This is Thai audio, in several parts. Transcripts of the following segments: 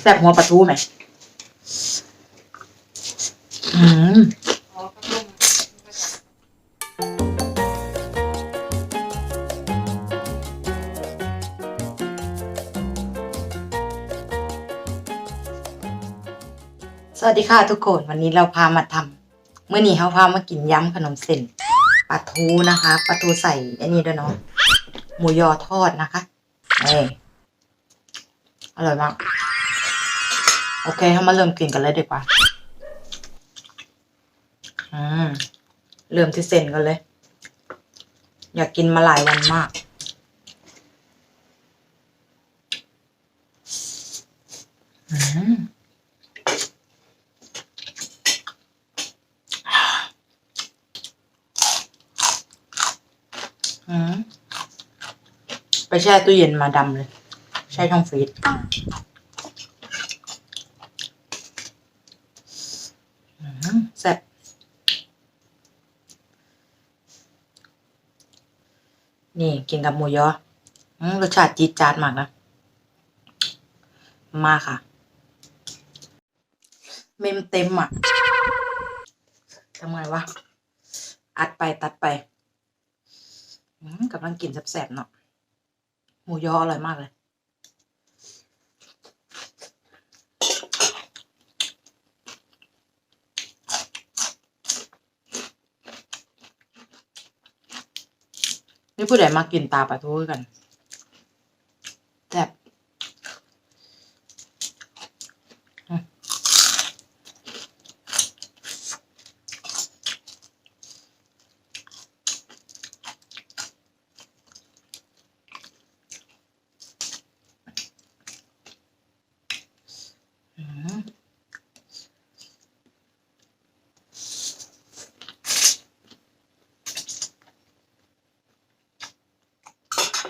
แซ่บหัวปลาทูไหมอืมสวัสดีค่ะทุกคนวันนี้เราพามาทำเมื่อนี้เขาพามากินยำขนมเส้นปลาทูนะคะปลาทูใส่อันนี้ด้วยเนาะหมูยอทอดนะคะนี่อร่อยมาก โอเคเขามาเริ่มกินกันเลยดีกว่า อืม เริ่มที่เส้นกันเลย อยากกินมาหลายวันมาก อืมอืมไปแช่ตู้เย็นมาดำเลยแช่ช่องฟรีซอืมแซ่บ นี่กินกับหมูยออืมรสชาติจี๊ดจ๊าดมากนะ มาค่ะ เมมเต็มอะทำไงวะ อัดไปตัดไปอืมกำลังกินแซ่บๆเนาะ หมูยออร่อยมากเลย นี่ผู้ใดมากินตาปลาทูกัน ข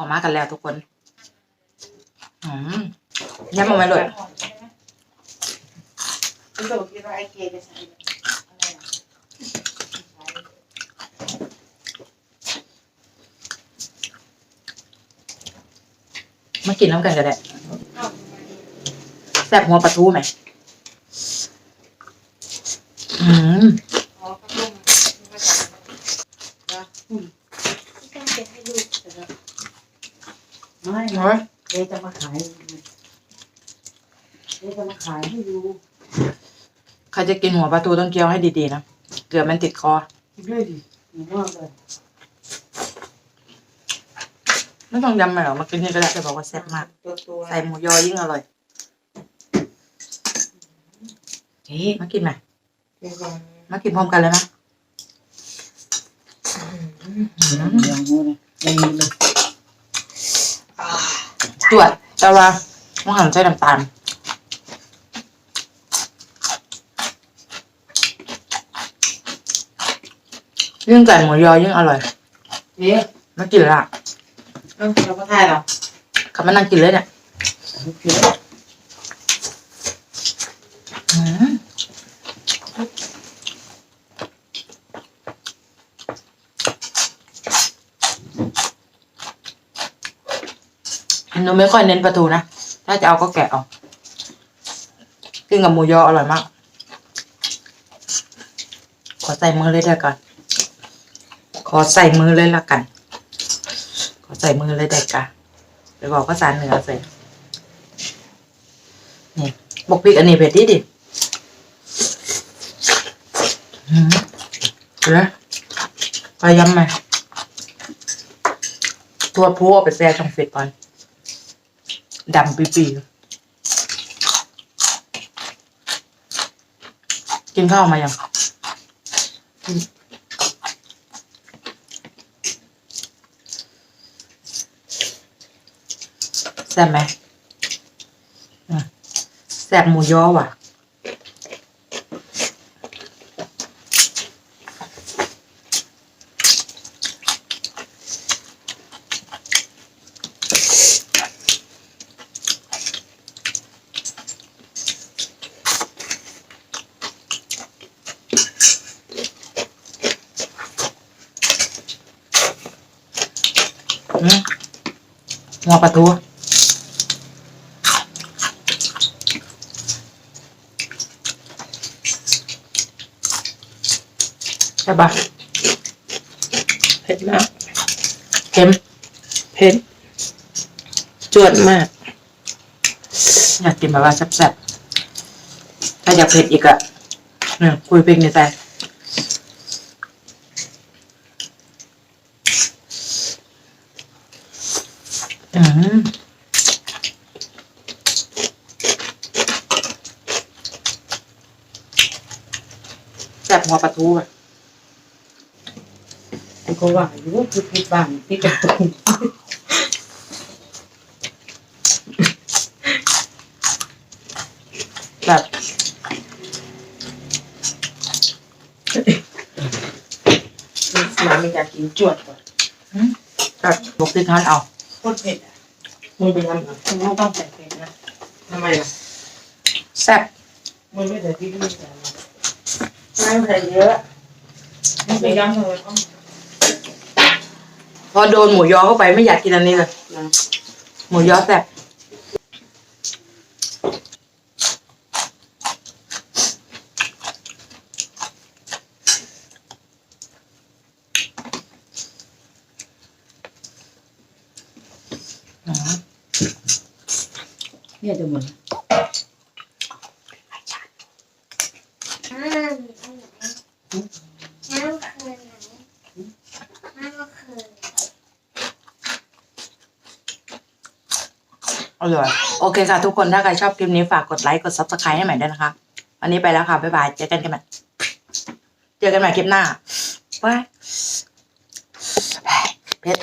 อมากันแล้วทุกคน อืมย้ำมาไหมเลยคุณโดคิดว่าไอเกจะใช้อะไรนะมากินน้ำกันก็ได้ แซ่บหัวปลาทูไหมอืมอ๋อก็ต้มก็จะนะอืมต้องเก็บให้ลูกเสร็จแล้วไม่เฮ้ยเจ๊จะมาขายเจ๊จะมาขายให้ดูใครจะกินหัวปลาทูต้องเคี้ยวให้ดีๆนะเกลือมันติดคอคิดด้วยดิหนูว่าเลยไม่ต้องยำมันหรอกมากินนี่ก็ได้จะบอกว่าแซ่บมากตัวตัวใส่หมูยอยิ่งอร่อย เฮ้มากินไหมเป็นยังมากินพร้อมกันเลยนะอืมอย่างงูเลยอย่างนี้เลยจวดแต่ว่าต้องหั่นใส่น้ำตาลยิ่งใส่หมูยอยิ่งอร่อยเอ๊ะมากินละเออเราก็ทายหรอขับมานั่งกินเลยเนี่ย โอเค อืม หนูไม่ค่อยเน้นปลาทูนะ ถ้าจะเอาก็แกะเอากินกับหมูยออร่อยมาก ขอใส่มือเลยได้ก่อนขอใส่มือเลยละกัน ขอใส่มือเลยได้กันเดี๋ยวบอกภาษาเหนือใส่นี่บกพริกอันนี้เผ็ดดิดิเดี๋ยวนะไปยำไหมตัวพูเอาไปแช่ช่องเฟซก่อน ดำปีปีกินข้าวมายังแซ่บไหมอืมแซ่บหมูยอว่ะ อืมหัวปลาทูใช่ปะเผ็ดมากเค็มเผ็ดจวดมาก อยากกินแบบว่าแซ่บๆถ้าอยากเผ็ดอีกอะเนี่ยคุยเพลงในใจ อืมแซ่บหัวปลาทูอะกูก็ว่าอยู่ว่าคือผิดบ้านที่กระตุ้นแบบหมาไม่อยากกินจวดก่อนแบบบกติทานเอา โคตรเผ็ดอะมึงไปทำเอามึงไม่ต้องใส่เผ็ดนะทำไมล่ะแซ่บมึงไม่ใส่พริกไม่ใส่อะไรไม่ใส่เยอะมึงไปย้ำเลยต้องพอโดนหมูยอเข้าไปไม่อยากกินอันนี้เลยนะหมูยอแซ่บ เนี่ยจะหมดน้ำอันไหนน้ำคือไหนน้ำคืออร่อยโอเคค่ะทุกคนถ้าใครชอบคลิปนี้ฝากกดไลค์กด subscribe ให้ใหม่ด้วยนะคะ วันนี้ไปแล้วค่ะ บ๊ายบาย เจอกันกันใหม่เจอกันใหม่คลิปหน้าบายเพชร